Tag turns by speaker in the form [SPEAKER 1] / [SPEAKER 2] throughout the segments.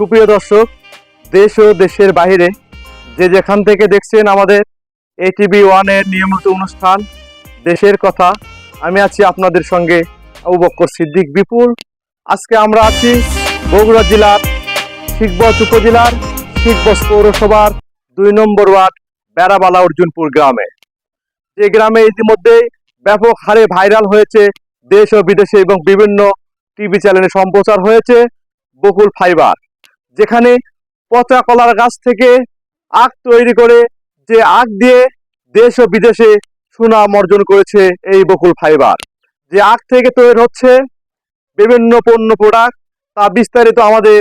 [SPEAKER 1] সুপ্রিয় দর্শক, দেশ ও দেশের বাইরে যে যেখান থেকে দেখছেন আমাদের এটিভি ওয়ানের নিয়মিত অনুষ্ঠান, দেশের কথা, আমি আছি আপনাদের সঙ্গে আবু সিদ্দিক বিপুল আজকে আমরা আছি বগুড়া জেলার শিখবজ উপজেলার শিখবজ পৌরসভার দুই নম্বর ওয়ার্ড, বেড়াবালা অর্জুনপুর গ্রামে। যে গ্রামে ইতিমধ্যে ব্যাপক হারে ভাইরাল হয়েছে দেশ ও বিদেশে এবং বিভিন্ন টিভি চ্যানেলে সম্প্রচার হয়েছে বকুল ফাইবার যেখানে পচা কলার গাছ থেকে আখ তৈরি করে যে আখ দিয়ে দেশ ও বিদেশে সুনাম অর্জন করেছে এই বকুল ফাইবার। যে আখ থেকে তৈরি হচ্ছে বিভিন্ন পণ্য প্রোডাক্ট তা বিস্তারিত আমাদের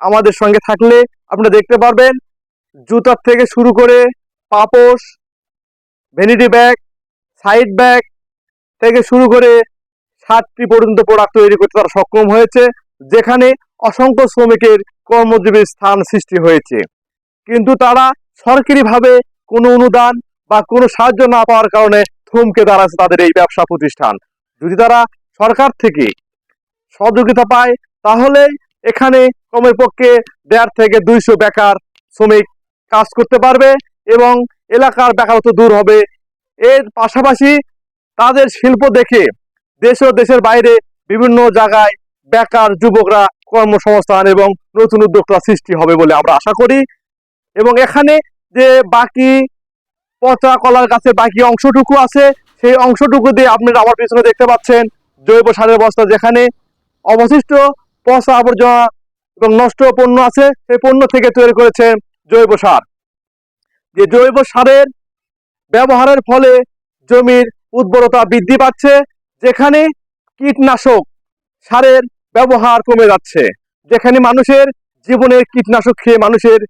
[SPEAKER 1] আমাদের সঙ্গে থাকলে আপনারা দেখতে পারবেন। জুতার থেকে শুরু করে পাপোশ ভ্যানিটি ব্যাগ সাইড ব্যাগ থেকে শুরু করে ষাটটি পর্যন্ত প্রোডাক্ট তৈরি করতে তারা সক্ষম হয়েছে। যেখানে অসংখ্য শ্রমিকের কর্মজীবীর স্থান সৃষ্টি হয়েছে। কিন্তু তারা সরকারিভাবে কোনো অনুদান বা কোনো সাহায্য না পাওয়ার কারণে থমকে দাঁড়াচ্ছে তাদের এই ব্যবসা প্রতিষ্ঠান। যদি তারা সরকার থেকে সহযোগিতা পায়, তাহলে এখানে কমের পক্ষে দেড় থেকে দুইশো বেকার শ্রমিক কাজ করতে পারবে এবং এলাকার বেকারত্ব দূর হবে। এর পাশাপাশি তাদের শিল্প দেখে দেশ ও দেশের বাইরে বিভিন্ন জায়গায় বেকার যুবকরা কর্মসংস্থান এবং নতুন উদ্যোক্তা সৃষ্টি হবে বলে আমরা আশা করি। এবং এখানে যে বাকি পচা কলার গাছের বাকি অংশটুকু আছে, সেই অংশটুকু দিয়ে আপনারা আমার পিছনে দেখতে পাচ্ছেন জৈব সারের বস্তা যেখানে অবশিষ্ট পচা আবর্জনা এবং নষ্ট পণ্য আছে, সেই পণ্য থেকে তৈরি করেছে জৈব সার। যে জৈব সারের ব্যবহারের ফলে জমির উর্বরতা বৃদ্ধি পাচ্ছে, যেখানে কীটনাশক সারের ব্যবহার কমে যাচ্ছে। যেখানে মানুষের জীবনের কীটনাশক খেয়ে মানুষের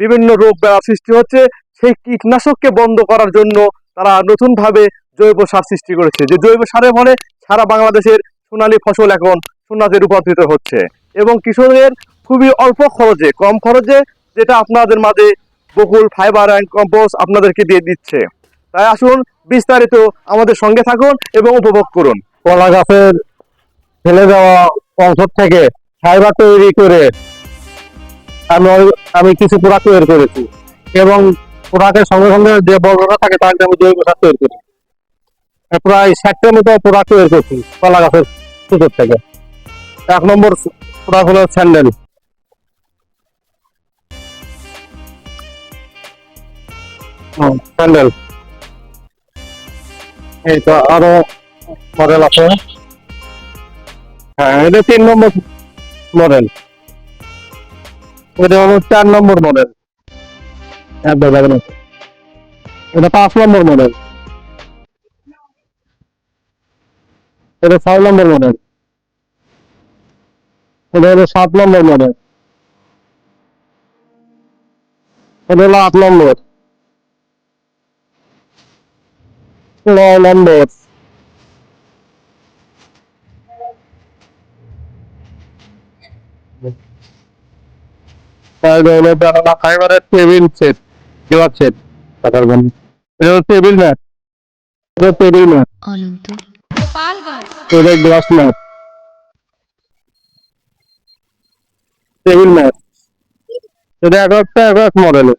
[SPEAKER 1] বিভিন্ন রোগ সৃষ্টি হচ্ছে, সেই কীটনাশককে বন্ধ করার জন্য তারা নতুনভাবে জৈব সার সৃষ্টি করেছে। যে জৈব সারের ফলে সারা বাংলাদেশের সোনালী ফসল এখন সোনাতে রূপান্তরিত হচ্ছে এবং কৃষকদের খুবই অল্প খরচে, কম খরচে যেটা আপনাদের মাঝে বকুল, ফাইবার অ্যান্ড কম্পোস্ট আপনাদেরকে দিয়ে দিচ্ছে। তাই আসুন বিস্তারিত আমাদের সঙ্গে থাকুন এবং উপভোগ করুন।
[SPEAKER 2] কলা গাছের ফেলে দেওয়া অংশ থেকে ফাইবার তৈরি করে আমি আমি কিছু প্রোডাক্ট তৈরি করেছি। এবং প্রোডাক্টের সঙ্গে সঙ্গে যে বর্গটা থাকে তাকে আমি জৈব সার তৈরি করি। প্রায় ষাটটার মতো প্রোডাক্ট তৈরি করছি কলা গাছের সুতোর থেকে। এক নম্বর প্রোডাক্ট হলো স্যান্ডেল। স্যান্ডেল। এই তো আরও মডেল আছে। হ্যাঁ এটা তিন নম্বর মডেল এটা হলো চার নম্বর মডেল এটা পাঁচ নম্বর মডেল এটা ছয় নম্বর মডেল এটা হলো সাত নম্বর মডেল এটা হলো আট নম্বর। নয় নম্বর। তাহলে হলো বেড়ালা ফাইবারের টেবিল সেট দেওয়ার সেট টাকার জন্য এটা হলো টেবিল ম্যাট এটা টেবিল ম্যাট
[SPEAKER 3] অনন্ত
[SPEAKER 2] এটা গ্লাস ম্যাট টেবিল ম্যাট এটা এক একটা এক এক মডেলের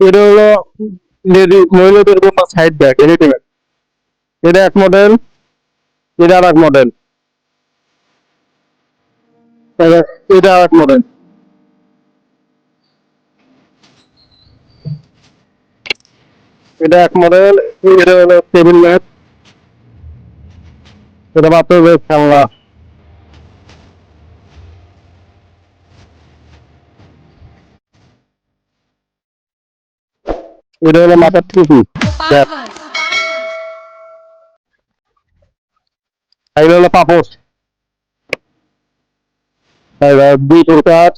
[SPEAKER 2] এটা হলো লেডি মহিলাদের জন্য সাইড ব্যাগ এটা এক মডেল এটা আর এক মডেল এটা এক মডেল এটা এক মডেল এটা হলো টেবিল ম্যাট এটা বাচ্চাদের খেলনা। এটা হলো মাথার টুপি। এটা হলো পাপোশ। আর এটা দুই প্রকার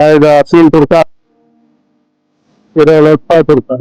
[SPEAKER 2] আর এটা তিন প্রকার এটা হলো ছয় প্রকার